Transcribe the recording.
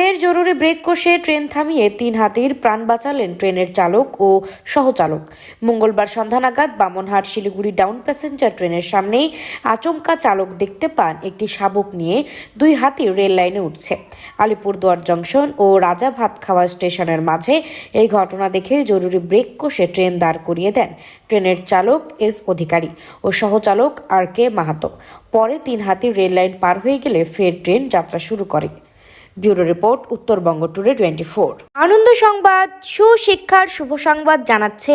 ফের জরুরি ব্রেক কষে ট্রেন থামিয়ে তিন হাতির প্রাণ বাঁচালেন ট্রেনের চালক ও সহচালক। মঙ্গলবার সন্ধ্যা নাগাদ বামনহাট শিলিগুড়ি ডাউন প্যাসেঞ্জার ট্রেনের সামনেই আচমকা চালক দেখতে পান একটি শাবক নিয়ে দুই হাতি রেল লাইনে উঠছে। আলিপুরদুয়ার জংশন ও রাজা ভাত খাওয়া স্টেশনের মাঝে এই ঘটনা দেখে জরুরি ব্রেক কষে ট্রেন দাঁড় করিয়ে দেন ট্রেনের চালক, এস অধিকারী ও সহচালক আর কে মাহাতো। পরে তিন হাতি রেল লাইন পার হয়ে গেলে ফের ট্রেন যাত্রা শুরু করে। Bureau report Uttarbanga today twenty four. আনন্দ সংবাদ সুশিক্ষার শুভ সংবাদ জানাচ্ছে